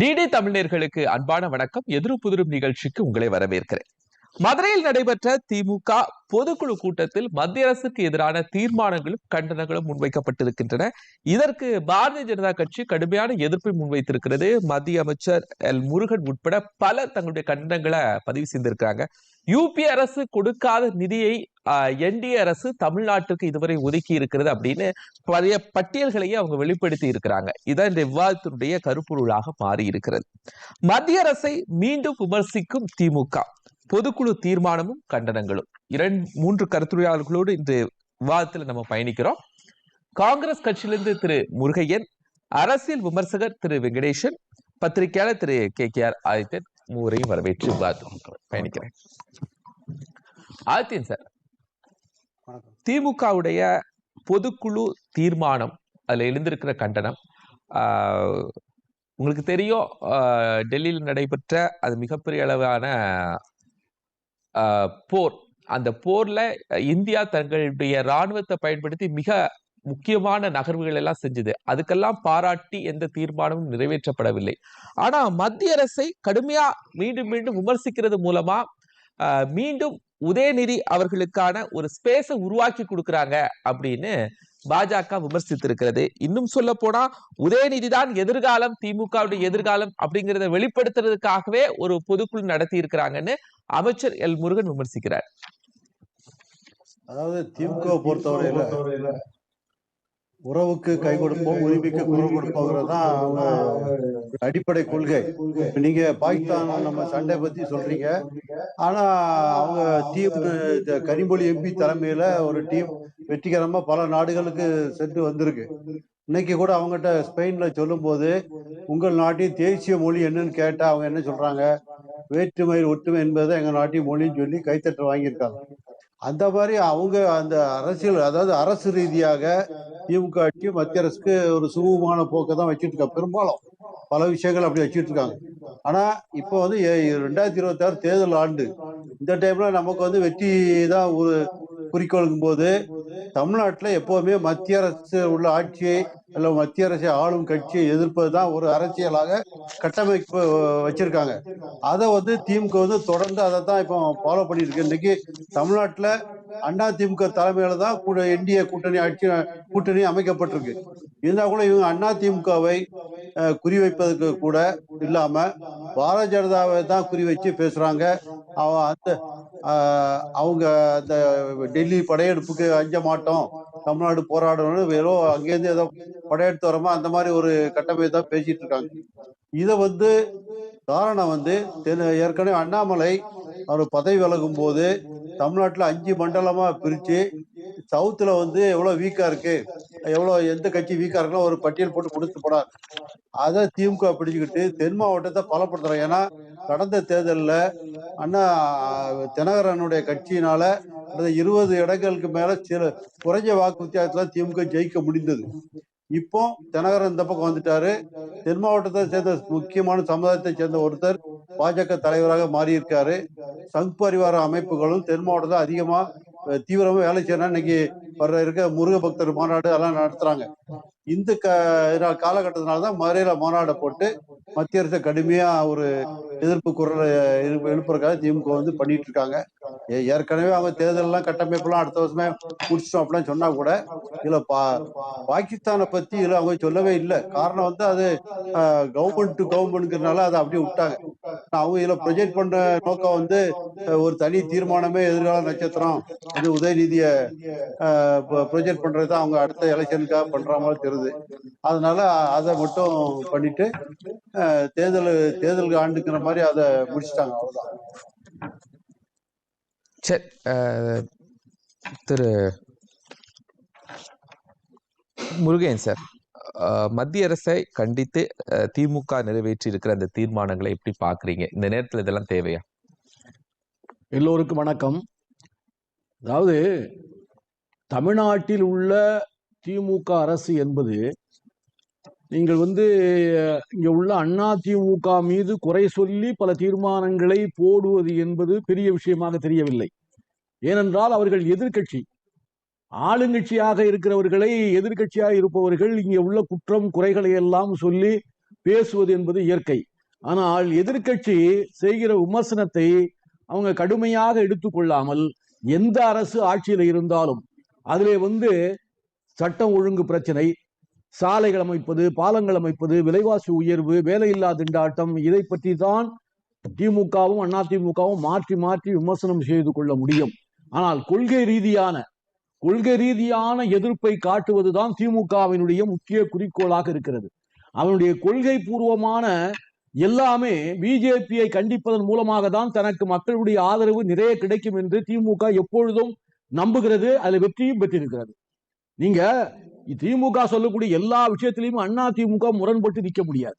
DD தமிழர்களுக்கு அன்பான வணக்கம். எதிரும் புதிரும் நிகழ்ச்சிக்கு உங்களை வரவேற்கிறேன். மதுரையில் நடைபெற்ற திமுக பொதுக்குழு கூட்டத்தில் மத்திய அரசுக்கு எதிரான தீர்மானங்களும் கண்டனங்களும் முன்வைக்கப்பட்டிருக்கின்றன. இதற்கு பாரதிய ஜனதா கட்சி கடுமையான எதிர்ப்பை முன்வைத்திருக்கிறது. மத்திய அமைச்சர் எல் முருகன் உட்பட பலர் தங்களுடைய கண்டனங்களை பதிவு செய்திருக்கிறாங்க. யூபி அரசு கொடுக்காத நிதியை என்டிஏ அரசு தமிழ்நாட்டுக்கு இதுவரை ஒதுக்கி இருக்கிறது அப்படின்னு பழைய பட்டியல்களையே அவங்க வெளிப்படுத்தி இருக்கிறாங்க. இதான் இந்த விவாதத்தினுடைய கருப்பொருளாக மாறி இருக்கிறது. மத்திய அரசை மீண்டும் விமர்சிக்கும் திமுக. பொதுக்குழு தீர்மானமும் கண்டனங்களும். இரண்டு மூன்று கருத்துரையாளர்களோடு இன்று விவாதத்தில் நம்ம பயணிக்கிறோம். காங்கிரஸ் கட்சியிலிருந்து திரு முருகையன் அரசியல் விமர்சகர் திரு வெங்கடேசன் பத்திரிகையாளர் Thiru K K R Adityan மூவரையும் வரவேற்று விவாதம். பயணிக்கிறேன். ஆதித்யன் சார். திமுகவுடைய பொதுக்குழு தீர்மானம் அதுல எழுந்திருக்கிற கண்டனம் ஆஹ், உங்களுக்கு தெரியும் டெல்லியில் நடைபெற்ற அது மிகப்பெரிய அளவான ஆஹ், போர். அந்த போர்ல இந்தியா தங்களுடைய ராணுவத்தை பயன்படுத்தி மிக முக்கியமான நகர்வுகள் எல்லாம் செஞ்சது. அதுக்கெல்லாம் பாராட்டி எந்த தீர்மானமும் நிறைவேற்றப்படவில்லை. ஆனா மத்திய அரசை கடுமையா மீண்டும் மீண்டும் விமர்சிக்கிறது மூலமா ஆஹ், மீண்டும் உதயநிதி அவர்களுக்கான ஒரு ஸ்பேஸை உருவாக்கி கொடுக்குறாங்க அப்படின்னு பாஜக விமர்சித்திருக்கிறது. இன்னும் சொல்ல போனா உதயநிதி தான் எதிர்காலம் திமுகவுடைய எதிர்காலம் அப்படிங்கிறத வெளிப்படுத்துறதுக்காகவே ஒரு பொதுக்குழு நடத்தி இருக்கிறாங்கன்னு அமைச்சர் எல் முருகன் விமர்சிக்கிறார். அதாவது திமுக பொறுத்தவரையில உறவுக்கு கை கொடுப்போம் உரிமைக்கு குரல் கொடுப்போங்கிறது தான் அவங்க அடிப்படை கொள்கை. இப்ப நீங்க பாகிஸ்தான் நம்ம சண்டை பத்தி சொல்றீங்க. ஆனா அவங்க டீம் கனிமொழி எம்பி தலைமையில ஒரு டீம் வெற்றிகரமா பல நாடுகளுக்கு சென்று வந்திருக்கு. இன்னைக்கு கூட அவங்ககிட்ட ஸ்பெயின்ல சொல்லும்போது உங்கள் நாட்டின் தேசிய மொழி என்னன்னு கேட்டா அவங்க என்ன சொல்றாங்க? வேற்றுமையில் ஒற்றுமை என்பது எங்க நாட்டின் மொழின்னு சொல்லி கைத்தட்டல் வாங்கியிருக்காங்க. அந்த மாதிரி அவங்க அந்த அரசியல் அதாவது அரசு ரீதியாக திமுக ஆட்சி மத்திய அரசுக்கு ஒரு சுமூகமான போக்கை தான் வச்சுட்டு இருக்காங்க பெரும்பாலும் பல விஷயங்கள் அப்படி வச்சுட்டு இருக்காங்க ஆனா இப்போ வந்து ரெண்டாயிரத்தி இருபத்தி ஆறு தேர்தல் ஆண்டு. இந்த டைம்ல நமக்கு வந்து வெற்றி தான் ஒரு குறிக்கோளுக்கும் போது தமிழ்நாட்டில் எப்போவுமே மத்திய அரசு உள்ள ஆட்சியை அல்ல மத்திய அரசை ஆளும் கட்சியை எதிர்ப்பது தான் ஒரு அரசியலாக கட்டமைப்பு வச்சிருக்காங்க. அதை வந்து திமுக வந்து தொடர்ந்து அதை தான் இப்போ ஃபாலோ பண்ணிட்டு இருக்கு இன்னைக்கு தமிழ்நாட்டில் அண்ணா திமுக தலைமையில தான் கூட என்டிஏ கூட்டணி ஆட்சி கூட்டணி அமைக்கப்பட்டிருக்கு. இருந்தா கூட இவங்க அண்ணா திமுகவை குறிவைப்பதற்கு கூட இல்லாம பாரதிய ஜனதாவை தான் குறி வச்சு பேசுறாங்க. அவன் அந்த அவங்க அந்த டெல்லி படையெடுப்புக்கு அஞ்ச மாட்டோம் தமிழ்நாடு போராடணும்னு வெறும் அங்கேருந்து ஏதோ படையெடுத்து வரமா அந்த மாதிரி ஒரு கட்டமைப்பு தான் பேசிட்டு இருக்காங்க. இதை வந்து காரணம் வந்து ஏற்கனவே அண்ணாமலை அவர் பதவி விலகும் போது தமிழ்நாட்டில் அஞ்சு மண்டலமாக பிரித்து சவுத்தில் வந்து எவ்வளோ வீக்காக இருக்குது எவ்வளோ எந்த கட்சி வீக்காக இருக்குன்னா ஒரு பட்டியல் போட்டு கொடுத்து போனார். அதை திமுக பிடிச்சிக்கிட்டு தென் மாவட்டத்தை பலப்படுத்துகிறோம் ஏன்னா கடந்த தேர்தலில் அண்ணா தினகரனுடைய கட்சியினால அந்த இருபது இடங்களுக்கு மேலே சில குறைஞ்ச வாக்கு வித்தியாசத்தில் திமுக ஜெயிக்க முடிந்தது. இப்போ தினகரன் இந்த பக்கம் வந்துட்டாரு. தென் மாவட்டத்தை சேர்ந்த முக்கியமான சமுதாயத்தை சேர்ந்த ஒருத்தர் பாஜக தலைவராக மாறியிருக்காரு. சங் பரிவார அமைப்புகளும் தென் மாவட்டத்தில் அதிகமா தீவிரமா வேலை செய்யணும் இன்னைக்கு வர்ற இருக்க முருக பக்தர் மாநாடு அதெல்லாம் நடத்துறாங்க. இந்த க காலகட்டத்தினால தான் மதுரையில மாநாடை போட்டு மத்திய அரசு கடுமையா ஒரு எதிர்ப்பு குரல் எழுப்புறக்காக எழுப்புறதுக்காக திமுக வந்து பண்ணிட்டு இருக்காங்க. ஏற்கனவே அவங்க தேர்தலெல்லாம் கட்டமைப்புலாம் அடுத்த வருஷமே முடிச்சிட்டோம் அப்படின்னு சொன்னா கூட இதுல பா பாகிஸ்தானை பத்தி இதுல அவங்க சொல்லவே இல்லை. காரணம் வந்து அது கவர்மெண்ட் டு கவர்மெண்ட்ங்கிறதுனால அதை அப்படியே விட்டாங்க. அவங்க இதுல ப்ரொஜெக்ட் பண்ற நோக்கம் வந்து ஒரு தனி தீர்மானமே எதிர்கால நட்சத்திரம். அது உதயநிதியை ப்ரொஜெக்ட் பண்றது தான் அவங்க அடுத்த எலெக்ஷனுக்காக பண்ற மாதிரி தெரியும் தெரியுது அதனால அதை மட்டும் பண்ணிட்டு தேர்தல் தேர்தல் ஆண்டுங்கிற மாதிரி அதை முடிச்சிட்டாங்க அவ்வளவுதான். சரி திரு முருகன் சார் மத்திய அரசை கண்டித்து திமுக நிறைவேற்றி இருக்கிற அந்த தீர்மானங்களை எப்படி பாக்குறீங்க இந்த நேரத்துல இதெல்லாம் தேவையா? எல்லோருக்கும் வணக்கம். அதாவது தமிழ்நாட்டில் உள்ள திமுக அரசு என்பது நீங்கள் வந்து இங்கே இங்க உள்ள அண்ணா திமுக மீது குறை சொல்லி பல தீர்மானங்களை போடுவது என்பது பெரிய விஷயமாக தெரியவில்லை. ஏனென்றால் அவர்கள் எதிர்க்கட்சி. ஆளுங்கட்சியாக இருக்கிறவர்களை எதிர்க்கட்சியாக இருப்பவர்கள் இங்கே உள்ள குற்றம் குறைகளை எல்லாம் சொல்லி பேசுவது என்பது இயற்கை. ஆனால் எதிர்க்கட்சி செய்கிற விமர்சனத்தை அவங்க கடுமையாக எடுத்துக்கொள்ளாமல் எந்த அரசு ஆட்சியில் இருந்தாலும் அதிலே வந்து சட்டம் ஒழுங்கு பிரச்சனை சாலைகள் அமைப்பது பாலங்கள் அமைப்பது விலைவாசி உயர்வு வேலையில்லா திண்டாட்டம் இதை பற்றி தான் திமுகவும் அதிமுகவும் மாற்றி மாற்றி விமர்சனம் செய்து கொள்ள முடியும். ஆனால் கொள்கை ரீதியான கொள்கை ரீதியான எதிர்ப்பை காட்டுவதுதான் திமுகவினுடைய முக்கிய குறிக்கோளாக இருக்கிறது. அவனுடைய கொள்கை பூர்வமான எல்லாமே பிஜேபியை கண்டிப்பதன் மூலமாக தான் தனக்கு மக்களுடைய ஆதரவு நிறைய கிடைக்கும் என்று திமுக எப்பொழுதும் நம்புகிறது அதில் வெற்றியும் பெற்றிருக்கிறது. நீங்க திமுக சொல்லக்கூடிய எல்லா விஷயத்திலையும் அண்ணா திமுக முரண்பட்டு நிற்க முடியாது.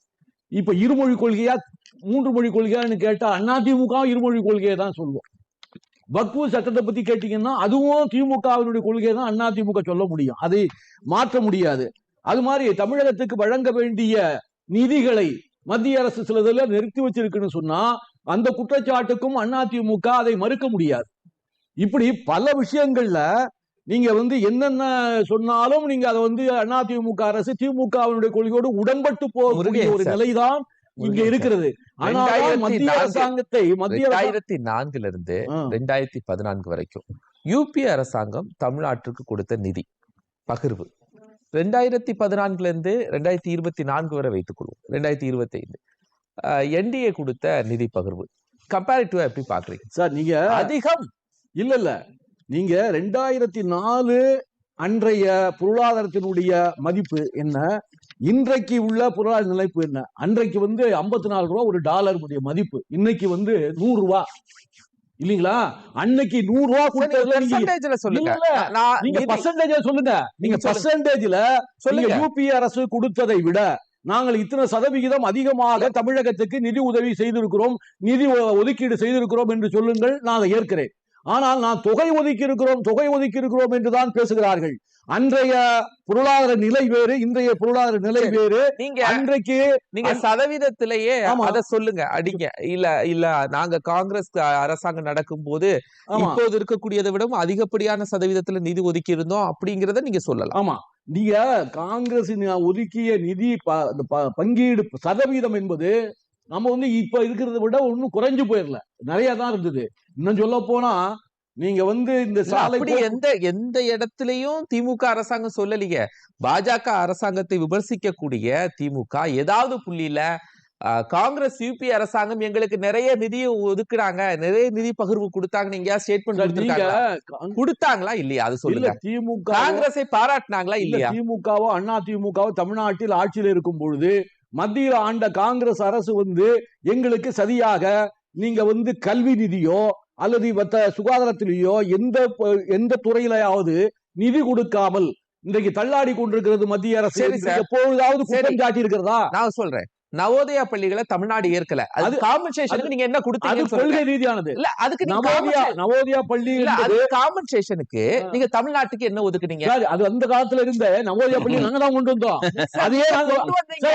இப்ப இருமொழி கொள்கையா மூன்று மொழி கொள்கையான்னு கேட்டா அண்ணா திமுக இருமொழி கொள்கையை தான் சொல்லுவோம் வக்பு சட்டத்தை பத்தி கேட்டீங்கன்னா அதுவும் திமுகவினுடைய கொள்கையை தான் அண்ணா திமுக சொல்ல முடியும். அதை மாற்ற முடியாது. அது மாதிரி தமிழகத்துக்கு வழங்க வேண்டிய நிதிகளை மத்திய அரசு சிலதுல நிறுத்தி வச்சிருக்குன்னு சொன்னா அந்த குற்றச்சாட்டுக்கும் அதிமுக அதை மறுக்க முடியாது. இப்படி பல விஷயங்கள்ல நீங்க வந்து என்னென்ன சொன்னாலும் நீங்க அதை வந்து அதிமுக அரசு திமுகவினுடைய கொள்கையோடு உடன்பட்டு போகக்கூடிய ஒரு நிலைதான் இங்க. இருக்கிறது. மத்திய அரசாங்கத்தை மத்திய ரெண்டாயிரத்தி நான்குல இருந்து ரெண்டாயிரத்தி பதினான்கு வரைக்கும் யூபி அரசாங்கம் தமிழ்நாட்டிற்கு கொடுத்த நிதி பகிர்வு. ரெண்டாயிரத்தி பதினான்குல இருந்து ரெண்டாயிரத்தி இருபத்தி நான்கு வரை வைத்துக் கொள்வோம். ரெண்டாயிரத்தி இருபத்தி ஐந்து என்டிஏ கொடுத்த நிதி பகிர்வு. கம்பேரிட்டிவா எப்படி பாக்குறீங்க சார் நீங்க அதிகம். இல்ல இல்ல. நீங்க ரெண்டாயிரத்தி நாலு அன்றைய பொருளாதாரத்தினுடைய மதிப்பு என்ன? இன்றைக்கு உள்ள பொருளாதார நிலைப்பு என்ன? அன்றைக்கு வந்து ஐம்பத்தி நாலு ரூபா ஒரு டாலருடைய மதிப்பு. இன்னைக்கு வந்து நூறு ரூபா. இல்லீங்களா? அன்னைக்கு நூறு ரூபா கொடுத்ததுல நீங்க பெர்சன்டேஜ்ல சொல்லுங்க. நீங்க நிதி- பர்சன்டேஜ் சொல்லுங்க. நீங்க. பர்சன்டேஜ்ல சொல்லுங்க. யூபி அரசு கொடுத்ததை விட நாங்கள் இத்தனை சதவிகிதம் அதிகமாக தமிழகத்துக்கு நிதி உதவி செய்திருக்கிறோம் நிதி ஒதுக்கீடு செய்திருக்கிறோம் என்று சொல்லுங்கள். நான் ஏற்கிறேன். ஆனால் நான் தொகை ஒதுக்கி இருக்கிறோம் தொகை ஒதுக்கி இருக்கிறோம் என்றுதான் பேசுகிறார்கள். அன்றைய பொருளாதார நிலை வேறு இன்றைய பொருளாதார நிலை. வேறு. நீங்க அன்றைக்கு நீங்க சதவீதத்திலேயே. அத சொல்லுங்க. அடிங்க. இல்ல இல்ல. நாங்க காங்கிரஸ் அரசாங்கம் நடக்கும் போது இப்போது இருக்கக்கூடியதை விட அதிகப்படியான சதவீதத்துல நிதி ஒதுக்கி இருந்தோம் அப்படிங்கறத நீங்க சொல்லலாம். ஆமா. நீங்க காங்கிரஸ் ஒதுக்கிய நிதி பங்கீடு சதவீதம் என்பது நம்ம வந்து இப்ப இருக்கிறத விட ஒன்னும் குறைஞ்சு போயிடல நிறைய தான் இருந்தது. இன்னும் சொல்ல போனா நீங்க வந்து இந்த அப்படி எந்த எந்த இடத்துலயும் திமுக அரசாங்கம் சொல்லலையே பாஜக அரசாங்கத்தை விமர்சிக்கக்கூடிய திமுக ஏதாவது புள்ளியில காங்கிரஸ் யூபி அரசாங்கம் எங்களுக்கு நிறைய நிதி ஒதுக்குறாங்க நிறைய நிதி பகிர்வு கொடுத்தாங்க நீங்க ஸ்டேட்மெண்ட் காங்- கொடுத்தாங்களா இல்லையா? அது சொல்லுங்க. திமுக காங்கிரஸை பாராட்டினாங்களா இல்ல இல்லையா? திமுகவோ அண்ணா திமுகவோ தமிழ்நாட்டில் ஆட்சியில் இருக்கும் பொழுது மத்தியில் ஆண்ட காங்கிரஸ் அரசு வந்து எங்களுக்கு சரியாக நீங்க வந்து கல்வி நிதியோ அல்லது மற்ற சுகாதாரத்திலேயோ எந்த எந்த துறையிலாவது நிதி கொடுக்காமல் இன்றைக்கு தள்ளாடி கொண்டிருக்கிறது மத்திய அரசு. எப்பொழுதாவது. குற்றம் சாட்டி இருக்கிறதா நான் சொல்றேன் நவோதயா பள்ளிகளை தமிழ்நாடு ஏற்கல. அது காம்பன்சேஷனுக்கு நீங்க என்ன சொல்லுங்க. கொள்கை ரீதியானது. இல்ல அதுக்கு நவோதயா நவோதயா பள்ளி இல்ல என்பது அது காம்பன்சேஷனுக்கு. நீங்க தமிழ்நாட்டுக்கு என்ன ஒதுக்குனீங்க? அது அந்த காலத்துல இருந்த நவோதயா பள்ளி நாங்க தான் கொண்டு வந்தோம். அதே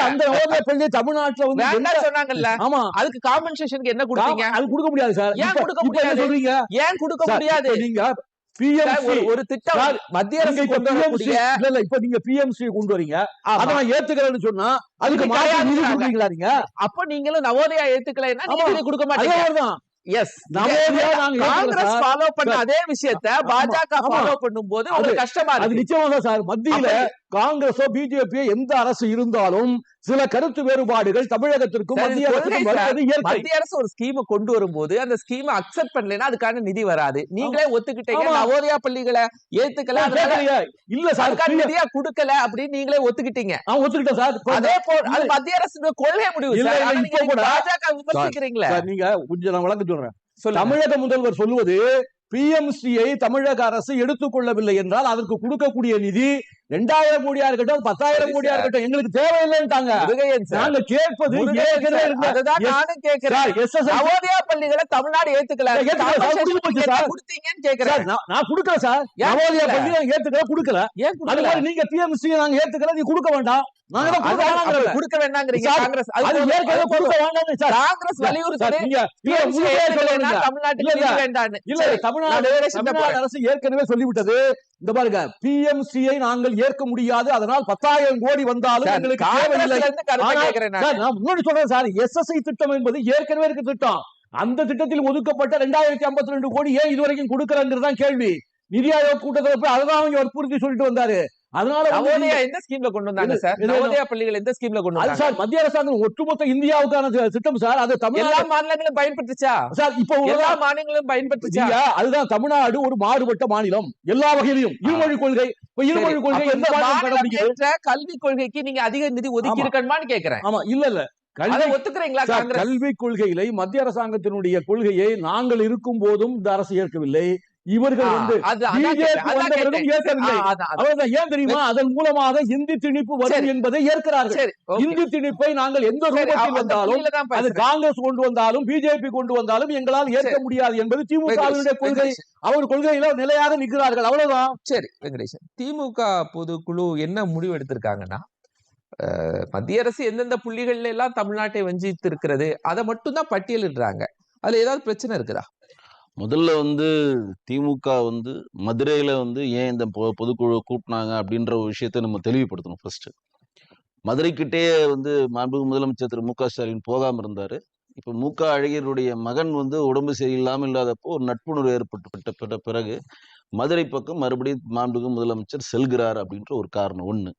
அந்த நவோதயா பள்ளி தமிழ்நாட்டுல வந்து வேண்டாம் சொன்னாங்கல்ல. ஆமா. அதுக்கு காம்பன்சேஷனுக்கு என்ன கொடுத்தீங்க? அது கொடுக்க முடியாது சார். ஏன் கொடுக்க என்ன முடியாது? சொல்றீங்க? ஏன் கொடுக்க முடியாது? நீங்க ஒரு திட்டம் மத்திய அரசு இப்ப நீங்க பிஎம்சி கொண்டு வரீங்க. அத நான் ஏத்துக்கிறேன்னு சொன்னா அதுக்கு. கொடுக்குறீங்களா நீங்க அப்ப நீங்களும் நவோதயா ஏத்துக்கலைன்னா கொடுக்க மாட்டீங்க எஸ் நவோதயா நாங்க ஏத்துக்கிறோம் காங்கிரஸ். ஃபாலோ பண்ண. அதே விஷயத்த பாஜக. ஃபாலோ அது- உங்களுக்கு கஷ்டமா அது இருக்கு நிச்சயமா சார் மத்தியில காங்கிரஸோ பிஜேபியோ எந்த அரசு இருந்தாலும் சில கருத்து வேறுபாடுகள் தமிழகத்திற்கும் மத்திய அரசுக்கும் மத்திய அரசு ஒரு ஸ்கீமை கொண்டு வரும்போது அந்த ஸ்கீமை அக்செப்ட் பண்ணலைன்னா அதுக்கான நிதி வராது. நீங்களே ஒத்துக்கிட்டீங்க. நவோதயா பள்ளிகளை ஏத்துக்கல. இல்ல சார் நிதியா கொடுக்கல அப்படின்னு நீங்களே ஒத்துக்கிட்டீங்க. நான் ஒத்துக்கிட்டேன் சார். அதே போல் அது மத்திய அரசு கொள்கை முடிவு இல்ல, இப்ப கூட- பாஜக விமர்சிக்கிறீங்களே. நீங்க கொஞ்சம் நான் விளக்க சொல்றேன். தமிழக முதல்வர் சொல்லுவது பிஎம்சியை தமிழக அரசு எடுத்துக்கொள்ளவில்லை என்றால் அதற்கு கொடுக்கக்கூடிய நிதி ரெண்டாயிரம் கோடியா இருக்கட்டும் பத்தாயிரம் கோடியா. இருக்கட்டும் எங்களுக்கு தேவையில்லைன்ட்டாங்க. நாங்க கேட்பது நானும் கேட்கிறேன். பள்ளிகளை தமிழ்நாடு ஏத்துக்கல. நீங்க. கொடுத்தீங்கன்னு நான் கொடுக்கல சார். நவோதயா? பள்ளி நாங்க ஏத்துக்கல கொடுக்கல. ஏன் நீங்க நாங்க ஏத்துக்கல நீ கொடுக்க வேண்டாம். நாங்க கொடுக்க வேண்டாங்கிறீங்க காங்கிரஸ். அது ஏற்கனவே. கொடுக்க வேண்டாம்னு சார். காங்கிரஸ் சார், வலியுறுத்தது நீங்க இல்ல தமிழ்நாடு. அரசு ஏற்கனவே சொல்லிவிட்டது. இந்த பாருங்க பிஎம்சியை நாங்கள் ஏற்க முடியாது. அதனால் பத்தாயிரம் கோடி வந்தாலும் எங்களுக்கு தேவையில்லை. சார் சொல்றேன் எஸ்எஸ்ஐ திட்டம் என்பது ஏற்கனவே இருக்க திட்டம். அந்த திட்டத்தில் ஒதுக்கப்பட்ட ரெண்டாயிரத்தி ஐம்பத்தி ரெண்டு கோடி ஏன் இதுவரைக்கும் கொடுக்கலங்கிறது தான் கேள்வி. நிதி ஆயோக் கூட்டத்தில் போய் அதுதான் அவங்க வற்புறுத்தி சொல்லிட்டு வந்தாரு. அதனால நவோதயா எந்த ஸ்கீம்ல கொண்டு வந்தாங்க சார்? நவோதயா பள்ளிகள் எந்த ஸ்கீம்ல கொண்டு வந்தாங்க? சார் மத்திய அரசாங்கம் ஒட்டுமொத்த இந்தியாவுக்கான திட்டம் சார். அது எல்லா தமிழ்நாடு மாநிலங்களும் பயன்பட்டுச்சா சார் இப்போ எல்லா மாநிலங்களும் பயன்பட்டுச்சா அதுதான் தமிழ்நாடு ஒரு மாறுபட்ட மாநிலம். எல்லா வகையிலும். இருமொழி கொள்கை இருமொழி கொள்கை எந்த மாநிலம் கல்வி கொள்கைக்கு நீங்க அதிக நிதி ஒதுக்கி. இருக்கணுமான்னு கேக்குறேன். ஆமா இல்ல இல்ல. கல்வி கொள்கையில மத்திய அரசாங்கத்தினுடைய கொள்கையை நாங்கள் இருக்கும் போதும் இந்த அரசு ஏற்கவில்லை. இவர்கள் வந்து ஏன் தெரியுமா? அதன் மூலமாக இந்தி திணிப்பு வரும். என்பதை ஏற்கிறார்கள். இந்தி திணிப்பை நாங்கள் எந்த ரூபத்தில் வந்தாலும் அது. காங்கிரஸ் கொண்டு வந்தாலும் பிஜேபி கொண்டு வந்தாலும் எங்களால் ஏற்க. முடியாது என்பது திமுகவினுடைய வெங்கடேஷ், கொள்கை. அவர் கொள்கையில நிலையாக நிற்கிறார்கள். அவ்வளவுதான். சரி வெங்கடேசன் திமுக பொதுக்குழு என்ன முடிவு எடுத்திருக்காங்கன்னா மத்திய அரசு எந்தெந்த புள்ளிகள்ல எல்லாம் தமிழ்நாட்டை வஞ்சித்து இருக்கிறது அதை மட்டும் தான் பட்டியலிடுறாங்க. அதுல ஏதாவது பிரச்சனை இருக்குதா? முதல்ல வந்து திமுக வந்து மதுரையில் வந்து ஏன் இந்த பொ- பொதுக்குழு கூட்டினாங்க அப்படின்ற ஒரு விஷயத்த நம்ம தெளிவுபடுத்தணும் ஃபர்ஸ்ட் மதுரைக்கிட்டே வந்து மாண்புமிகு முதலமைச்சர் திரு மு க ஸ்டாலின் போகாமல் இருந்தார். இப்போ மு க அழகியருடைய மகன் வந்து உடம்பு சரியில்லாமல் இல்லாதப்போ ஒரு நட்புணர்வு ஏற்பட்டு பிற பிறகு மதுரை பக்கம் மறுபடியும் மாண்புமிகு முதலமைச்சர் செல்கிறார் அப்படின்ற ஒரு காரணம் ஒன்று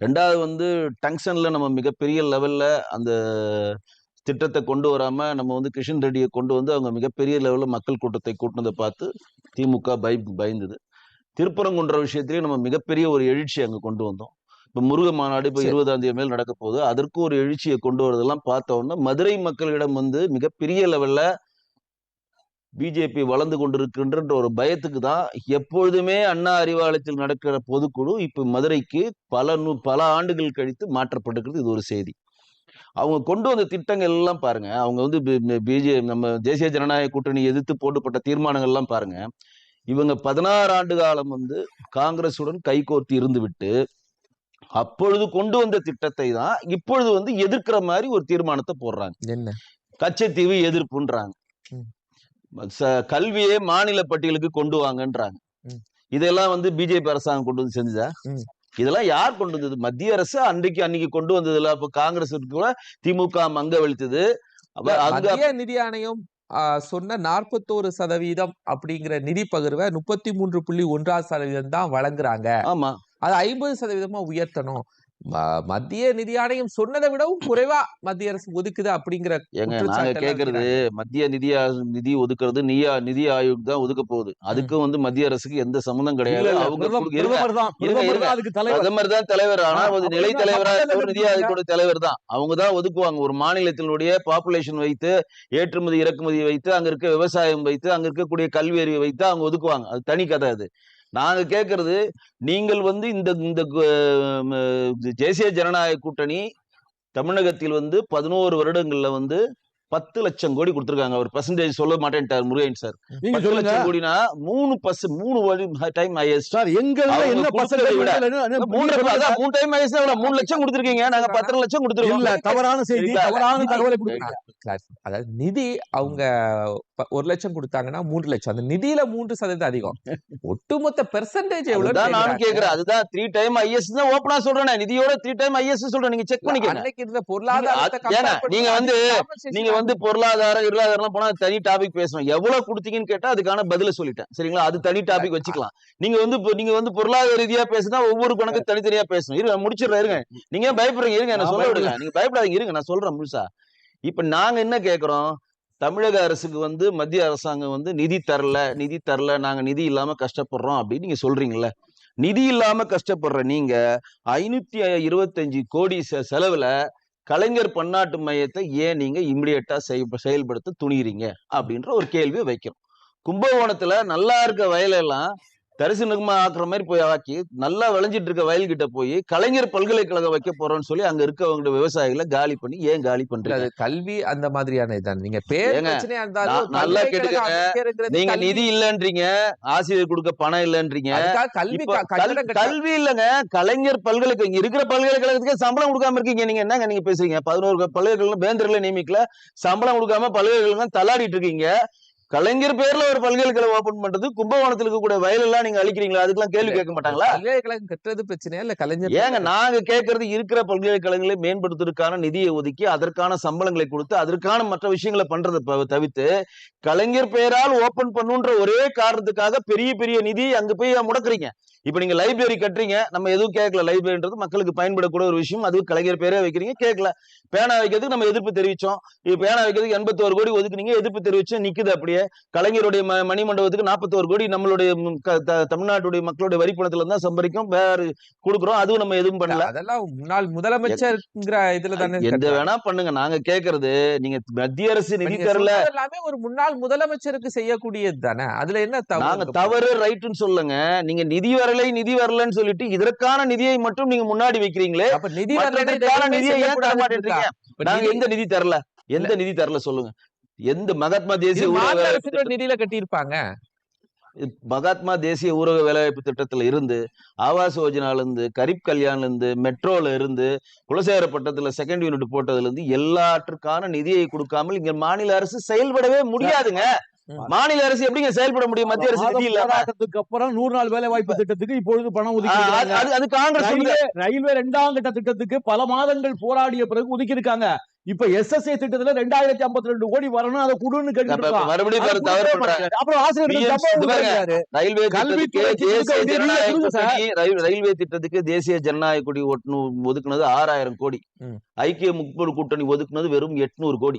ரெண்டாவது வந்து டங்ஷனில் நம்ம மிகப்பெரிய லெவலில் அந்த திட்டத்தை கொண்டு வராம நம்ம வந்து கிஷன் ரெட்டியை கொண்டு வந்து அவங்க மிகப்பெரிய லெவல்ல மக்கள் கூட்டத்தை கூட்டினதை பார்த்து திமுக பய பயந்தது. திருப்பரங்குன்ற விஷயத்திலேயே நம்ம மிகப்பெரிய ஒரு எழுச்சி அங்க கொண்டு வந்தோம். இப்ப முருக மாநாடு இப்ப. இருபதாம் தேதி மேல் நடக்க போகுது. அதற்கு ஒரு எழுச்சியை கொண்டு வரதெல்லாம் பார்த்த உடனே மதுரை மக்களிடம் வந்து மிகப்பெரிய லெவல்ல பிஜேபி வளர்ந்து கொண்டிருக்கின்ற ஒரு பயத்துக்கு தான் எப்பொழுதுமே அண்ணா அறிவாலயத்தில் நடக்கிற பொதுக்குழு இப்ப மதுரைக்கு பல நூ பல ஆண்டுகள் கழித்து மாற்றப்பட்டிருக்கிறது. இது ஒரு செய்தி. அவங்க கொண்டு வந்த திட்டங்கள் எல்லாம் பாருங்க. அவங்க வந்து பிஜே நம்ம தேசிய ஜனநாயக கூட்டணி எதிர்த்து போட்டுப்பட்ட தீர்மானங்கள் எல்லாம் பாருங்க. இவங்க பதினாறு ஆண்டு காலம் வந்து காங்கிரசுடன் கைகோர்த்து இருந்து விட்டு அப்பொழுது கொண்டு வந்த திட்டத்தை தான் இப்பொழுது வந்து எதிர்க்கிற மாதிரி ஒரு தீர்மானத்தை போடுறாங்க. என்ன? கச்சத்தீவு எதிர்ப்புன்றாங்க. கல்வியே மாநில பட்டியலுக்கு கொண்டு வாங்கன்றாங்க. இதெல்லாம் வந்து பிஜேபி அரசாங்கம் கொண்டு வந்து செஞ்சதா. இதெல்லாம் யார் கொண்டு வந்தது? மத்திய அரசு அன்றைக்கு அன்னைக்கு கொண்டு வந்ததுல அப்ப காங்கிரஸ் கூட திமுக அங்க மத்திய நிதி ஆணையம் சொன்ன நாற்பத்தோரு சதவீதம் அப்படிங்கிற நிதி பகிர்வை முப்பத்தி மூன்று புள்ளி ஒன்றாறு சதவீதம் தான் வழங்குறாங்க. ஆமா. அது ஐம்பது சதவீதமா உயர்த்தணும். மத்திய நிதி ஆணையம் சொன்னதை விடவும் குறைவா மத்திய அரசு ஒதுக்குது அப்படிங்கிற குற்றச்சாட்டெல்லாம் கேக்குறது மத்திய நிதி நிதி ஒதுக்குறது நியா நிதி ஆயோக் தான் ஒதுக்க போகுது. அதுக்கும் வந்து மத்திய அரசுக்கு எந்த சம்மந்தம் கிடையாது. பிரதமர் தான் தலைவர். ஆனா அவர் நிலை தலைவரா நிதி ஆயோக்கோட தலைவர் தான். அவங்க தான் ஒதுக்குவாங்க. ஒரு மாநிலத்தினுடைய பாப்புலேஷன் வைத்து ஏற்றுமதி இறக்குமதி வைத்து அங்க இருக்க விவசாயம் வைத்து அங்க இருக்கக்கூடிய கல்வி அறிவை வைத்து அவங்க ஒதுக்குவாங்க. அது தனி கதை அது. நாங்க கேட்கறது நீங்கள் வந்து இந்த இந்த தேசிய ஜனநாயக கூட்டணி தமிழகத்தில் வந்து பதினோரு வருடங்கள்ல வந்து பத்து லட்சம் கோடி கொடுத்திருக்காங்க. அவர் பர்சன்டேஜ் சொல்ல மாட்டேன்ட்டார் முருகன் சார் நீங்க பத்து லட்சம் கோடினா மூணு பஸ் மூணு டைம் ஹையஸ்ட் சார் எங்க என்ன மூணு மூணு டைம் ஹையஸ்ட் மூணு லட்சம் கொடுத்திருக்கீங்க. நாங்க பத்தரை லட்சம் இல்ல கொடுத்துருக்கோம் தவறான செய்தி தவறான நிதி- தகவலை. அதாவது நிதி அவங்க ஒரு லட்சம் கொடுத்தாங்கன்னா மூன்று லட்சம். அந்த நிதியில மூன்று சதவீதம் அதிகம். ஒட்டுமொத்த பெர்சன்டேஜ் எவ்வளவு நானும் கேக்குறேன். அதுதான் த்ரீ டைம் ஐஎஸ் தான் ஓப்பனா சொல்றேன். நிதியோட த்ரீ டைம் ஐஎஸ் சொல்றேன். நீங்க செக் பண்ணிக்கங்க. அன்னைக்கு இருந்த பொருளாதாரத்தை நீங்க- வந்து- நீங்க வந்து பொருளாதாரம் இருளாதாரம் போனா அது தனி டாபிக் பேசணும். எவ்வளவு கொடுத்தீங்கன்னு கேட்டா அதுக்கான பதில சொல்லிட்டேன். சரிங்களா? அது தனி டாபிக் வச்சுக்கலாம். நீங்க வந்து நீங்க வந்து பொருளாதார ரீதியா பேசுனா ஒவ்வொரு கணக்கு தனித்தனியா பேசணும். இருங்க முடிச்சிடுறேன் இருங்க. நீங்க பயப்படுறீங்க? இருங்க நான் நான் சொல்ல விடுங்க நீங்க பயப்படாதீங்க. இருங்க நான் சொல்றேன் முழுசா. இப்ப நாங்க என்ன கேக்குறோம்? தமிழக அரசுக்கு வந்து மத்திய அரசாங்கம் வந்து நிதி தரல நிதி தரல நாங்க நிதி இல்லாம கஷ்டப்படுறோம் அப்படின்னு நீங்க சொல்றீங்கல்ல. நிதி இல்லாம கஷ்டப்படுற நீங்க ஐநூத்தி இருபத்தஞ்சு கோடி செலவுல கலைஞர் பன்னாட்டு மையத்தை ஏன் நீங்க இமிடியட்டா செயல்படுத்த துணிகிறீங்க அப்படின்ற ஒரு கேள்வியை வைக்கிறோம் கும்பகோணத்துல நல்லா இருக்க வயலெல்லாம் தரிசனமா ஆக்குற மாதிரி போய் ஆக்கி நல்லா விளைஞ்சிட்டு இருக்க வயல்கிட்ட போய் கலைஞர் பல்கலைக்கழகம் வைக்க போறோம்னு சொல்லி அங்க இருக்கவங்க விவசாயிகளை காலி பண்ணி ஏன் காலி பண்றீங்க? கல்வி அந்த மாதிரியான இதான். நீங்க நல்லா கேட்டுக்கங்க. நீங்க. நிதி இல்லன்றீங்க ஆசிரியர் கொடுக்க பணம் இல்லன்றீங்க. கல்வி கல்வி இல்லங்க. கலைஞர் பல்கலைக்கழகம் இங்க இருக்கிற பல்கலைக்கழகத்துக்கு சம்பளம் கொடுக்காம இருக்கீங்க. நீங்க என்னங்க நீங்க பேசுறீங்க? பதினோரு பல்கலைக்கழகம் பேந்தர்களை நியமிக்கல. சம்பளம் கொடுக்காம பல்கலைக்கழகம் தள்ளாடிட்டு இருக்கீங்க. கலைஞர் பேர்ல ஒரு பல்கலைக்கழகம் ஓபன் பண்றது கும்பகோணத்துல இருக்கக்கூடிய வயல் எல்லாம் நீங்க அழிக்கிறீங்களா? அதுக்கெல்லாம் கேள்வி கேட்க மாட்டாங்களா? பல்கலைக்கழகம் கட்டுறது பிரச்சனையா இல்ல கலைஞர் ஏங்க நாங்க கேட்கறது இருக்கிற பல்கலைக்கழகங்களை மேம்படுத்துறதுக்கான நிதியை ஒதுக்கி அதற்கான சம்பளங்களை கொடுத்து அதற்கான மற்ற விஷயங்களை பண்றதை தவிர்த்து கலைஞர் பெயரால் ஓபன் பண்ணுன்ற ஒரே காரணத்துக்காக பெரிய பெரிய நிதியை அங்க போய் முடக்குறீங்க? இப்ப நீங்க லைப்ரரி கட்டுறீங்க நம்ம எதுவும் கேட்கல லைப்ரரின்றது மக்களுக்கு பயன்படக்கூடிய ஒரு விஷயம். அது கலைஞர் பேரே வைக்கிறீங்க கேட்கல. பேனா வைக்கிறதுக்கு நம்ம எதிர்ப்பு தெரிவிச்சோம். இப்ப பேனா வைக்கிறதுக்கு எண்பத்தோரு கோடி ஒதுக்குனீங்க எதிர்ப்பு தெரிவிச்சு நிக்குது அப்படியே. கலைஞருடைய ம- மணிமண்டபத்துக்கு நாற்பத்தோரு கோடி நம்மளுடைய தமிழ்நாட்டுடைய மக்களுடைய வரி பணத்துல தான் சம்பாதிக்கும் வேற கொடுக்குறோம் அதுவும் நம்ம எதுவும் பண்ணல. அதெல்லாம் முன்னாள் முதலமைச்சர்ங்கிற இதுல தானே எந்த. வேணா பண்ணுங்க நாங்க கேக்குறது நீங்க மத்திய அரசு நிதி தரல. எல்லாமே ஒரு முன்னாள் முதலமைச்சருக்கு செய்யக்கூடியது தானே. அதுல என்ன? தவறு? ரைட்டுன்னு சொல்லுங்க. நீங்க நிதி வரலை நிதி வரலன்னு சொல்லிட்டு இதற்கான நிதியை மட்டும் நீங்க முன்னாடி வைக்கிறீங்களே நிதி நிதியை ஏன் தர மாட்டேன்றீங்க? நாங்க நிதி- எந்த நிதி தரல? எந்த நிதி தரல சொல்லுங்க. எந்த மகாத்மா தேசிய நிதியில கட்டியிருப்பாங்க. மகாத்மா தேசிய ஊரக வேலைவாய்ப்பு திட்டத்துல இருந்து ஆவாஸ் யோஜனால இருந்து கரீப் கல்யாண்ல இருந்து மெட்ரோல இருந்து குலசேகரப்பட்டத்துல செகண்ட் யூனிட் போட்டதுல இருந்து எல்லாற்றுக்கான நிதியை கொடுக்காமல் இங்க மாநில அரசு செயல்படவே முடியாதுங்க. மாநில அரசு எப்படிங்க செயல்பட முடியும்? மத்திய அரசு நிதி அப்புறம் நூறு நாள் வேலை வாய்ப்பு திட்டத்துக்கு இப்பொழுது பணம் ஒதுக்கி அது- காங்கிரஸ் ரயில்வே இரண்டாம் கட்ட திட்டத்துக்கு பல மாதங்கள் போராடிய பிறகு ஒதுக்கி இருக்காங்க. இப்ப எஸ்எஸ்ஏ திட்டத்துல ரெண்டாயிரத்தி ஐம்பத்தி ரெண்டு கோடி வரணும் அதை கொடுன்னு கேட்டு. ரயில்வே திட்டத்துக்கு தேசிய ஜனநாயக கொடி ஒதுக்குனது ஆறாயிரம் கோடி. ஐக்கிய முற்போர் கூட்டணி ஒதுக்குனது வெறும் எட்நூறு கோடி.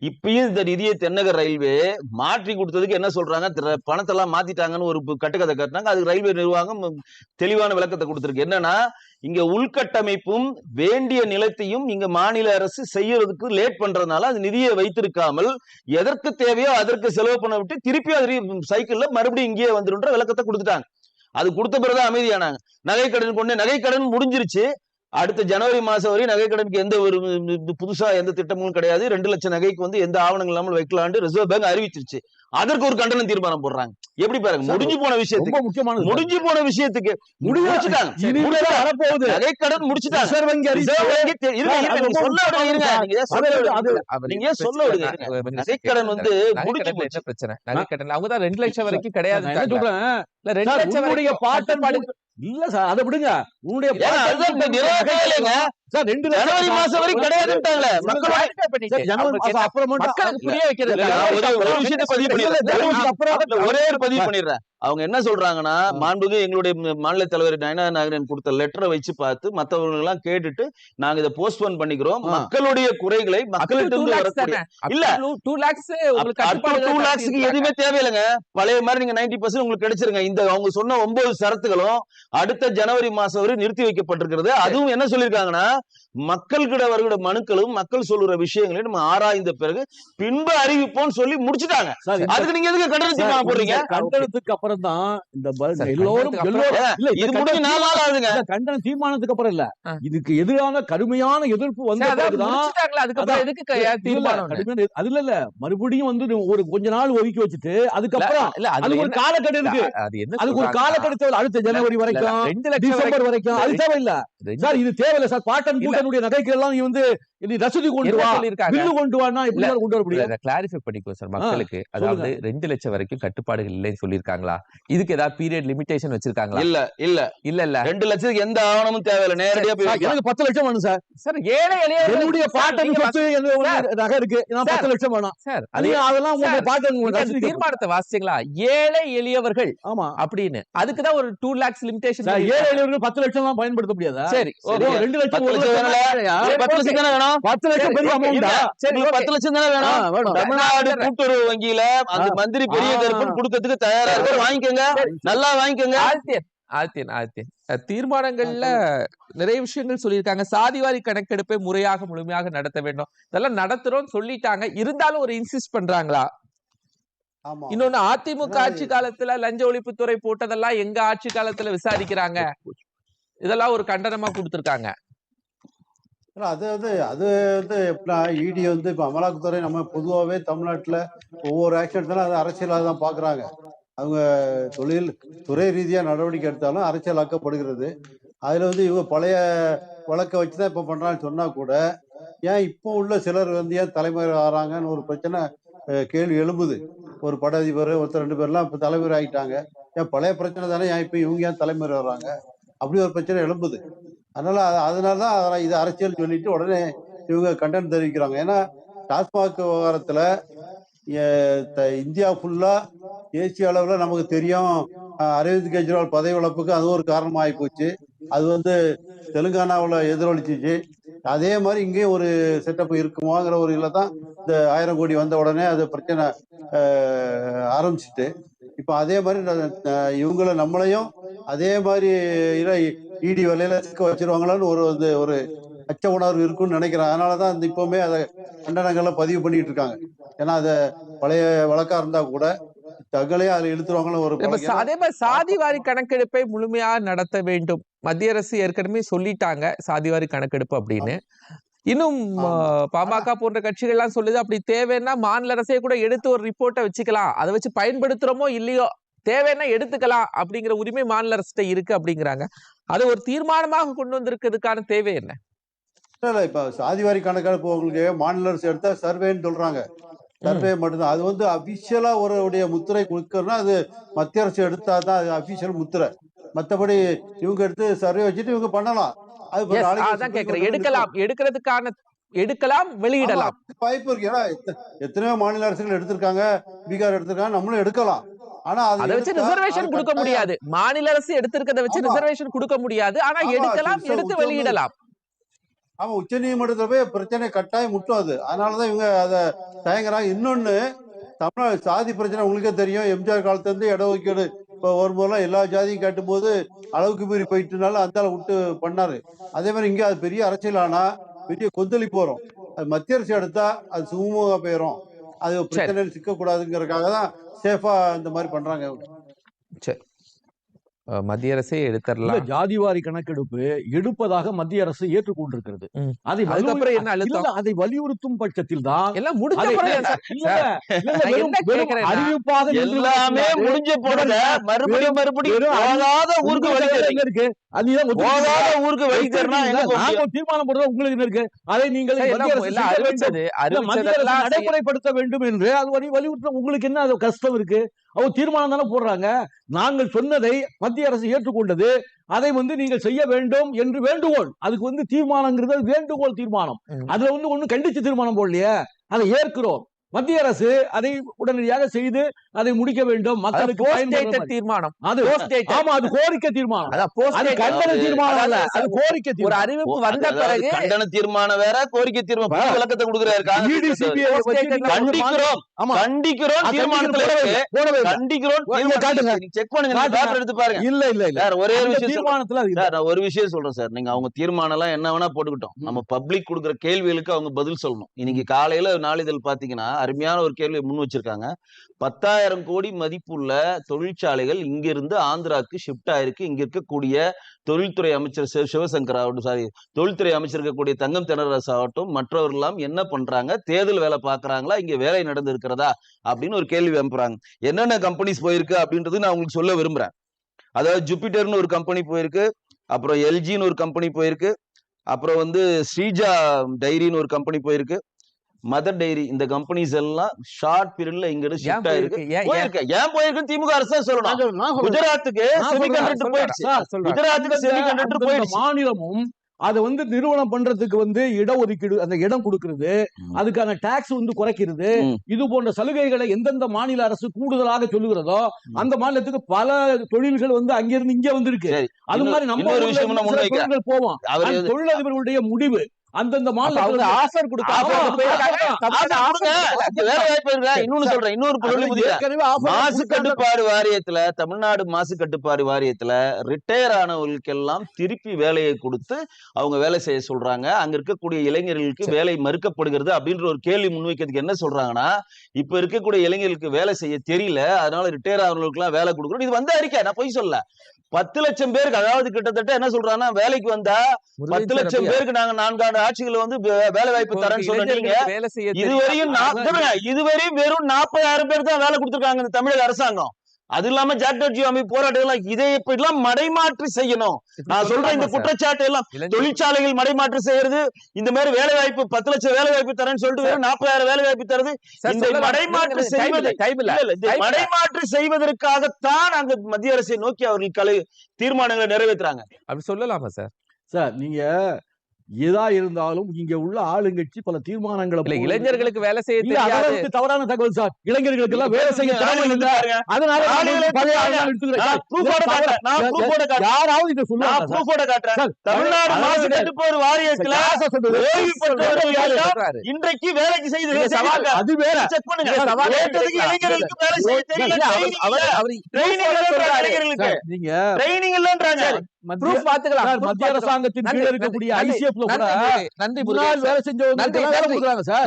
இப்பயும் இந்த நிதியை தென்னக ரயில்வே மாற்றி கொடுத்ததுக்கு என்ன சொல்றாங்க? திர- பணத்தெல்லாம் மாத்திட்டாங்கன்னு ஒரு கட்டுக்கதை கட்டினாங்க. அதுக்கு ரயில்வே நிர்வாகம் தெளிவான விளக்கத்தை கொடுத்திருக்கு. என்னன்னா இங்க உள்கட்டமைப்பும் வேண்டிய நிலத்தையும் இங்க மாநில அரசு பண்றதுக்கு லேட் பண்றதுனால அது நிதியை வைத்திருக்காமல் எதற்கு தேவையோ அதற்கு செலவு பண்ண விட்டு திருப்பி அது சைக்கிள்ல மறுபடியும் இங்கேயே வந்துருன்ற விளக்கத்தை கொடுத்துட்டாங்க. அது கொடுத்த பிறகு அமைதியானாங்க. நகைக்கடன் கொண்டு கடன் முடிஞ்சிருச்சு. அடுத்த ஜனவரி மாசம் வரை நகைக்கடனுக்கு எந்த ஒரு புதுசா எந்த திட்டமும் கிடையாது. ரெண்டு லட்சம் நகைக்கு வந்து எந்த ஆவணங்கள் இல்லாமல் வைக்கலாம்னு ரிசர்வ் பேங்க் அறிவிச்சிருச்சு. அதற்கு ஒரு கண்டன தீர்மானம் போடுறாங்க. எப்படி பாருங்க? முடிஞ்சு போன விஷயத்துக்கு ரொம்ப முக்கியமானது முடிஞ்சு போன விஷயத்துக்கு முடிச்சிட்டாங்க வரப்போகுது. நகைக்கடன் முடிச்சிட்டாங்க. ரிசர்வ் வங்கி. ரிசர்வ் வங்கி சொல்ல விடுங்க, இருங்க. நீங்க சொல்ல விடுங்க. நீங்க சொல்ல? விடுங்க. வந்து முடிஞ்சு போச்சு. பிரச்சனை? நகைக்கடன் அவங்க தான் ரெண்டு லட்சம் வரைக்கும் கிடையாது இல்ல ரெண்டு லட்சம் வரைக்கும் பாட்டன் இல்ல சார் அதை விடுங்க. உன்னுடைய சார் ரெண்டு ஜனவரி மாசம் ஜனவரி மாசம் அப்புறம் மக்களுக்கு புரிய வைக்கிறது ஒரு- விஷயத்தை பதிவு பண்ணிடுறேன். ஜனவரிக்கு அப்புறம் இல்ல, ஒரே ஒரு பதிவு பண்ணிடுறேன். அவங்க என்ன சொல்றாங்கன்னா மாண்புக்கு எங்களுடைய மாநில தலைவர் நயனா நாகரன் கொடுத்த லெட்டரை வச்சு பார்த்து மத்தவங்க எல்லாம் கேட்டுட்டு நாங்க இதை போஸ்ட்போன் பண்ணிக்கிறோம். மக்களுடைய குறைகளை மக்கள்கிட்ட இருந்து இல்ல. lakhs உங்களுக்கு டூ லேக்ஸ்க்கு. எதுவுமே தேவையில்லைங்க. பழைய மாதிரி நீங்க நைன்டி பர்சன்ட் உங்களுக்கு கிடைச்சிருங்க. இந்த அவங்க சொன்ன ஒன்பது சரத்துகளும் அடுத்த ஜனவரி மாசம் வரை நிறுத்தி வைக்கப்பட்டிருக்கிறது. அதுவும் என்ன சொல்லியிருக்காங்கன்னா மக்கள்கிட்ட வருகிற மனுக்களும் மக்கள் சொல்லுற விஷயங்களையும் நம்ம ஆராய்ந்த பிறகு பின்பு அறிவிப்போம்னு சொல்லி முடிச்சுட்டாங்க. அதுக்கு நீங்க எதுக்கு தீர்மானம் போடுறீங்க? கண்டனத்துக்கு அப்புறம் தான் இந்த எல்லோரும் கண்டனத்துக்கு இது முடிஞ்சு நாலு நாள் ஆகுதுங்க. கண்டன தீர்மானத்துக்கு அப்புறம் இல்ல. இதுக்கு எதிரான கடுமையான எதிர்ப்பு வந்த க- இல்ல, அது மறுபடியும் வந்து ஒரு கொஞ்ச நாள் ஒதுக்கி வச்சுட்டு அதுக்கப்புறம் இல்ல அதுல அதுக்கு ஒரு காலக்கெடு இருக்கு அது அதுக்கு ஒரு சொல்றாங்கன்னா, காலக்கெடு தேவை அடுத்த ஜனவரி வரைக்கும் டிசம்பர் வரைக்கும் அது தேவையில்ல. சார் இது தேவையில்ல சார். பாட்டன். கூட்டனுடைய நகைக்கு எல்லாம் நீ வந்து நீ ரசீது கொண்டு வா? பில்லு கொண்டு வான்னா எப்படி கொண்டு வர முடியும் clarify பண்ணிக்கோ சார் மக்களுக்கு. அதாவது ரெண்டு லட்சம் வரைக்கும் கட்டுப்பாடுகள் இல்லைன்னு சொல்லியிருக்காங்களா? இதுக்கு ஏதாவது பீரியட் லிமிடேஷன் வச்சிருக்காங்களா? இல்ல இல்ல. இல்ல இல்ல. ரெண்டு லட்சத்துக்கு எந்த ஆவணமும் தேவையில்ல. நேரடியா போய். எனக்கு பத்து லட்சம் வேணும் சார் சார் ஏழை எளிய என்னுடைய பாட்டன் சொத்து என்ன ஒரு சார். நகை இருக்கு. நான் பத்து லட்சம் வேணும். சார் அது அதெல்லாம் உங்க பாட்டன். தீர்மானத்தை வாசிச்சீங்களா? ஏழை எளியவர்கள் ஆமா. அப்படின்னு. அதுக்குதான் ஒரு டூ லாக்ஸ் லிமிடேஷன் ஏழை எளியவர்கள் பத்து லட்சம் எல்லாம் பயன்படுத்த முடியாதா? சரி ரெண்டு லட்சம் பத்து லட்சம் தானே வேணும்? பத்து லட்சம் பெரிய சரி, அமௌண்டா சரி, உங்களுக்கு okay. பத்து லட்சம் தானே வேணும்? ஆ, வேணும். தமிழ்நாடு கூட்டுறவு வங்கியில அந்த. மந்திரி பெரிய. கருப்பன் கொடுக்கறதுக்கு தயாரா இருக்க வாங்கிக்கோங்க. நல்லா வாங்கிக்கோங்க. ஆழ்த்தியன் ஆழ்த்தியன் ஆழ்த்தியன் அஹ் தீர்மானங்கள்ல நிறைய விஷயங்கள் சொல்லியிருக்காங்க. சாதிவாரி கணக்கெடுப்பை முறையாக முழுமையாக நடத்த வேண்டும். இதெல்லாம் நடத்துறோம்னு சொல்லிட்டாங்க. இருந்தாலும் ஒரு இன்சிஸ்ட் பண்றாங்களா? ஆமா. இன்னொன்னு அதிமுக ஆட்சி காலத்துல லஞ்ச ஒழிப்புத்துறை போட்டதெல்லாம் எங்க ஆட்சி காலத்துல விசாரிக்கிறாங்க? இதெல்லாம் ஒரு கண்டனமா கொடுத்திருக்காங்க. அது வந்து அது வந்து எப்படின்னா இடி வந்து இப்போ அமலாக்கத்துறை நம்ம பொதுவாகவே தமிழ்நாட்டில் ஒவ்வொரு ஆக்ஷன் அது அரசியலாக தான் பார்க்குறாங்க அவங்க தொழில் துறை ரீதியாக நடவடிக்கை எடுத்தாலும் அரசியலாக்கப்படுகிறது. அதில் வந்து இவங்க பழைய வழக்கை வச்சு தான் இப்போ பண்ணுறான்னு சொன்னால் கூட ஏன் இப்போ உள்ள சிலர் வந்து ஏன் தலைமுறை ஆறாங்கன்னு ஒரு பிரச்சனை கேள்வி எழும்புது. ஒரு பட அதிபர் ஒருத்தர் ரெண்டு பேர்லாம் இப்ப தலைமுறை ஆகிட்டாங்க ஏன் பழைய பிரச்சனை தானே ஏன் இப்ப இவங்க ஏன் தலைமுறை வர்றாங்க? அப்படி ஒரு பிரச்சனை எழும்புது. அதனால அதனால தான் அதெல்லாம் இது அரசியல் சொல்லிட்டு உடனே இவங்க கண்டனம் தெரிவிக்கிறாங்க. ஏன்னா டாஸ்மாக் விவகாரத்துல இந்தியா ஃபுல்லா தேசிய அளவுல நமக்கு தெரியும். அரவிந்த் கெஜ்ரிவால் பதவி இழப்புக்கு அது ஒரு காரணமா ஆகி போச்சு. அது வந்து தெலுங்கானாவில் எதிரொலிச்சிச்சு. அதே மாதிரி இங்கேயும் ஒரு செட்டப் இருக்குமாங்கிற ஒரு இதில் தான் இந்த ஆயிரம் கோடி வந்த உடனே அது பிரச்சனை ஆரம்பிச்சிட்டு. இப்ப அதே மாதிரி இவங்கள நம்மளையும் அதே மாதிரி இடி வலையில சிக்க வச்சிருவாங்களான்னு ஒரு வந்து ஒரு அச்ச உணர்வு இருக்குன்னு நினைக்கிறேன். அதனாலதான் இந்த இப்பவுமே அதை கண்டனங்களை பதிவு பண்ணிட்டு இருக்காங்க. ஏன்னா அது பழைய வழக்கா இருந்தா கூட தகலையே அதுல இழுத்துருவாங்கன்னு ஒரு அதே மாதிரி சாதிவாரி கணக்கெடுப்பை முழுமையா நடத்த வேண்டும். மத்திய அரசு ஏற்கனவே சொல்லிட்டாங்க சாதிவாரி கணக்கெடுப்பு அப்படின்னு. இன்னும் பாமக போன்ற கட்சிகள் எல்லாம் சொல்லுது அப்படி தேவைன்னா மாநில அரசே கூட எடுத்து ஒரு ரிப்போர்ட்டை வச்சுக்கலாம். அதை வச்சு பயன்படுத்துறோமோ இல்லையோ தேவைன்னா எடுத்துக்கலாம் அப்படிங்கிற உரிமை மாநில அரசிட்ட இருக்கு அப்படிங்கிறாங்க. அது ஒரு தீர்மானமாக கொண்டு வந்திருக்கிறதுக்கான தேவை என்ன? இல்ல, இப்ப சாதிவாரி கணக்கெடுப்பு உங்களுக்கு மாநில அரசு எடுத்தா சர்வேன்னு சொல்றாங்க. சர்வே மட்டும்தான். அது வந்து அபிஷியலா ஒரு முத்திரை கொடுக்கறதுனா அது மத்திய அரசு எடுத்தா தான் அது அபிஷியல் முத்திரை. மத்தபடி இவங்க எடுத்து சர்வே வச்சுட்டு இவங்க பண்ணலாம். அதான் கேக்குறேன். எடுக்கலாம் எடுக்கிறதுக்கான எடுக்கலாம் வெளியிடலாம். வாய்ப்பு இருக்கு. ஏன்னா எத்த- எத்தனையோ மாநில அரசுகள் எடுத்திருக்காங்க பீகார் எடுத்திருக்காங்க நம்மளும் எடுக்கலாம். ஆனா அது வச்சு ரிசர்வேஷன் கொடுக்க முடியாது. மாநில அரசு எடுத்திருக்கிறத வச்சு. ரிசர்வேஷன் கொடுக்க முடியாது. ஆனா எடுக்கலாம் எடுத்து வெளியிடலாம். ஆமா உச்ச நீதிமன்றத்துல போய் பிரச்சனை கட்டாயம் முட்டும் அது அதனாலதான் இவங்க அதை தயங்குறாங்க. இன்னொன்னு தமிழ்நாடு சாதி பிரச்சனை உங்களுக்கே தெரியும். எம்ஜிஆர் காலத்துல இருந்து இடஒதுக்கீடு இப்போ வரும்போதெல்லாம் எல்லா ஜாதியும் கேட்டும்போது அளவுக்கு மீறி போயிட்டுனால அந்த விட்டு பண்ணாரு. அதே மாதிரி இங்கே அது பெரிய அரசியல் ஆனா பெரிய கொந்தளிப்பு வரும். அது மத்திய அரசு எடுத்தா அது சுமூகமாக போயிடும் அது பிரச்சனையில் சிக்கக்கூடாதுங்கிறதுக்காக தான் சேஃபா இந்த மாதிரி பண்றாங்க சரி. மத்திய அரசே எடுத்துடலாம் ஜாதிவாரி கணக்கெடுப்பு எடுப்பதாக மத்திய அரசு ஏற்றுக்கொண்டிருக்கிறது. அதை அதுக்கப்புறம் என்ன அழுத்தம்? அதை வலியுறுத்தும் பட்சத்தில் தான் எல்லாம் முடிஞ்ச அறிவிப்பாக எல்லாமே. முடிஞ்ச போனத மறுபடியும் மறுபடியும் போகாத ஊருக்கு இருக்கு? அது ஏன் ஒத்துக்கிறீங்களா? போகாத ஊருக்கு வழி தரனா என்ன ஒத்துக்கிறீங்களா? பண்ண நாங்க ஒரு தீர்மானம் போடுறோம் உங்களுக்கு என்ன இருக்கு. அதை நீங்கள். அறிவிச்சது நடைமுறைப்படுத்த வேண்டும் என்று அது வரி வலியுறுத்த உங்களுக்கு என்ன அது கஷ்டம் இருக்கு? அவங்க தீர்மானம் தானே போடுறாங்க. நாங்கள் சொன்னதை மத்திய அரசு ஏற்றுக்கொண்டது. அதை வந்து நீங்கள் செய்ய வேண்டும் என்று வேண்டுகோள். அதுக்கு வந்து தீர்மானங்கிறது வேண்டுகோள் தீர்மானம். அதுல வந்து ஒண்ணு கண்டிச்சு தீர்மானம் போடலையே. அதை ஏற்கிறோம். மத்திய அரசு அதை உடனடியாக செய்து அதை முடிக்க வேண்டும். மக்களுக்கு. தீர்மானம். அது. ஆமா அது கோரிக்கை தீர்மானம். கண்டன தீர்மானம் அல்ல. அது கோரிக்கை ஒரு தீர்மானம். அறிவிப்பு வந்த பிறகு கண்டன தீர்மானம் வேற கோரிக்கை தீர்மானம். விளக்கத்தை கொடுக்குறாரு கண்டிக்கிறோம். ஆமா. கண்டிக்கிறோம் அது தீர்மானத்துல. கண்டிக்கிறோம் காட்டுங்க. செக் பண்ணுங்க. பேப்பர் எடுத்து பாருங்க. இல்ல இல்ல இல்ல. சார் ஒரே விஷயம் சொல்றேன். தீர்மானத்துல நான் ஒரு விஷயம் சொல்றேன் சார். நீங்க அவங்க தீர்மானம் எல்லாம் என்ன வேணா போட்டுக்கிட்டோம். நம்ம பப்ளிக் கொடுக்குற கேள்விகளுக்கு அவங்க பதில் சொல்லணும். இன்னைக்கு காலையில நாளிதழ் பாத்தீங்கன்னா அருமையான ஒரு கேள்வி முன் வச்சிருக்காங்க. பத்தாயிரம் கோடி மதிப்புள்ள தொழிற்சாலைகள் இங்கிருந்து ஆந்திராக்கு ஷிஃப்ட் ஆயிருக்கு. இங்க இருக்கக்கூடிய தொழில்துறை அமைச்சர் சிவசங்கர் ஆகட்டும் சாரி தொழில்துறை அமைச்சர் இருக்கக்கூடிய தங்கம் தென்னரசு ஆகட்டும் மற்றவர்கள்லாம் என்ன பண்றாங்க? தேர்தல் வேலை பாக்குறாங்களா இங்க வேலை நடந்து இருக்கிறதா? அப்படின்னு ஒரு கேள்வி அனுப்புறாங்க. என்னென்ன கம்பெனிஸ் போயிருக்கு அப்படின்றது நான் உங்களுக்கு சொல்ல விரும்புறேன். அதாவது ஜூபிட்டர்னு ஒரு கம்பெனி போயிருக்கு. அப்புறம் எல்ஜின்னு ஒரு கம்பெனி போயிருக்கு. அப்புறம் வந்து ஸ்ரீஜா டைரின்னு ஒரு கம்பெனி போயிருக்கு. மதர் டைரி இந்த கம்பெனிஸ் எல்லாம் ஷார்ட் பீரியட்ல இங்க இருந்து ஷிஃப்ட் ஆயிருக்கு போயிருக்கு? ஏன் ஏன் போயிருக்கு திமுக அரசு சொல்லணும். குஜராத்துக்கு செமிகண்டக்டர். போயிடுச்சு. குஜராத்துக்கு செமிகண்டக்டர் போயிடுச்சு மாநிலமும் அதை வந்து நிறுவனம் பண்றதுக்கு வந்து இடஒதுக்கீடு அந்த இடம் கொடுக்கிறது. அதுக்கான டாக்ஸ் வந்து குறைக்கிறது. இது போன்ற சலுகைகளை எந்தெந்த மாநில அரசு கூடுதலாக சொல்லுகிறதோ அந்த மாநிலத்துக்கு பல தொழில்கள் வந்து அங்கிருந்து இங்க வந்திருக்கு. அது மாதிரி நம்ம போவோம் தொழிலதிபர்களுடைய முடிவு அந்தந்த அவங்க மாநிலத்துல ஆஃபர்? இன்னொன்னு சொல்றேன். இன்னொரு மாசு. கட்டுப்பாடு வாரியத்துல தமிழ்நாடு மாசு கட்டுப்பாடு வாரியத்துல ரிட்டையர் ஆனவர்களுக்கெல்லாம் திருப்பி வேலையை கொடுத்து அவங்க வேலை செய்ய சொல்றாங்க. அங்க இருக்கக்கூடிய இளைஞர்களுக்கு வேலை மறுக்கப்படுகிறது அப்படின்ற ஒரு கேள்வி முன்வைக்கிறதுக்கு என்ன சொல்றாங்கன்னா இப்ப இருக்கக்கூடிய இளைஞர்களுக்கு வேலை செய்ய தெரியல. அதனால ரிட்டையர் ஆனவர்களுக்கு எல்லாம் வேலை கொடுக்கணும். இது வந்து அறிக்கை நான் பொய் சொல்ல பத்து லட்சம் பேருக்கு அதாவது கிட்டத்தட்ட என்ன சொல்றாங்கன்னா வேலைக்கு வந்தா பத்து லட்சம் பேருக்கு நாங்க நான்காண்டு ஆட்சிகள் வந்து வேலை வாய்ப்பு தரேன்னு செய்ய இதுவரையும் இதுவரையும் வெறும் நாற்பதாயிரம் பேர் தான் வேலை கொடுத்திருக்காங்க இந்த தமிழக அரசாங்கம். அது இல்லாம ஜாக்டர் ஜியோ அமைப்பு போராட்டங்கள் இதை இப்படிலாம் மடைமாற்றி செய்யணும். நான் சொல்றேன் இந்த குற்றச்சாட்டு எல்லாம் தொழிற்சாலைகள் மடைமாற்று செய்யறது இந்த மாதிரி வேலை வாய்ப்பு பத்து லட்சம் வேலை வாய்ப்பு தரேன்னு சொல்லிட்டு வெறும் நாற்பதாயிரம் வேலை வாய்ப்பு தருது இந்த. மடைமாற்று செய்வது-. மடைமாற்று செய்வதற்காகத்தான் அங்க மத்திய அரசை நோக்கி அவர்கள் கலை தீர்மானங்களை நிறைவேற்றுறாங்க. அப்படி சொல்லலாமா சார்? சார் நீங்க எதா இருந்தாலும் இங்க உள்ள ஆளுங்கட்சி பல தீர்மானங்களை இளைஞர்களுக்கு வேலை செய்ய தவறான தகவல் சார். இளைஞர்களுக்கு எல்லாம் வேலை செய்ய அதனால. யாராவது இதை சொல்றாரு. இன்றைக்கு வேலைக்கு செய்து சவால். அது வேற. செக் பண்ணுங்க. இளைஞர்களுக்கு வேலை செய்ய தெரியல. நீங்க training இல்லைன்றாங்க. மத்திய. அரசாங்கத்தின் கீழ இருக்கக்கூடிய ஐசிஎஃப்ல கூட நன்றி. வேலை செஞ்சவங்க. கொடுக்குறாங்க சார்.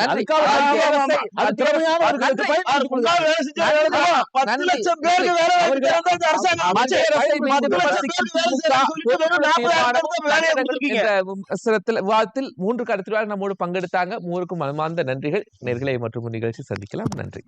பத்து. லட்சம் பேருக்கு விவாதத்தில் மூன்று கருத்துருவாக நம்மோடு பங்கெடுத்தாங்க மூவருக்கும் மனமார்ந்த நன்றிகள் நேர்களை மற்றும் நிகழ்ச்சி சந்திக்கலாம் நன்றி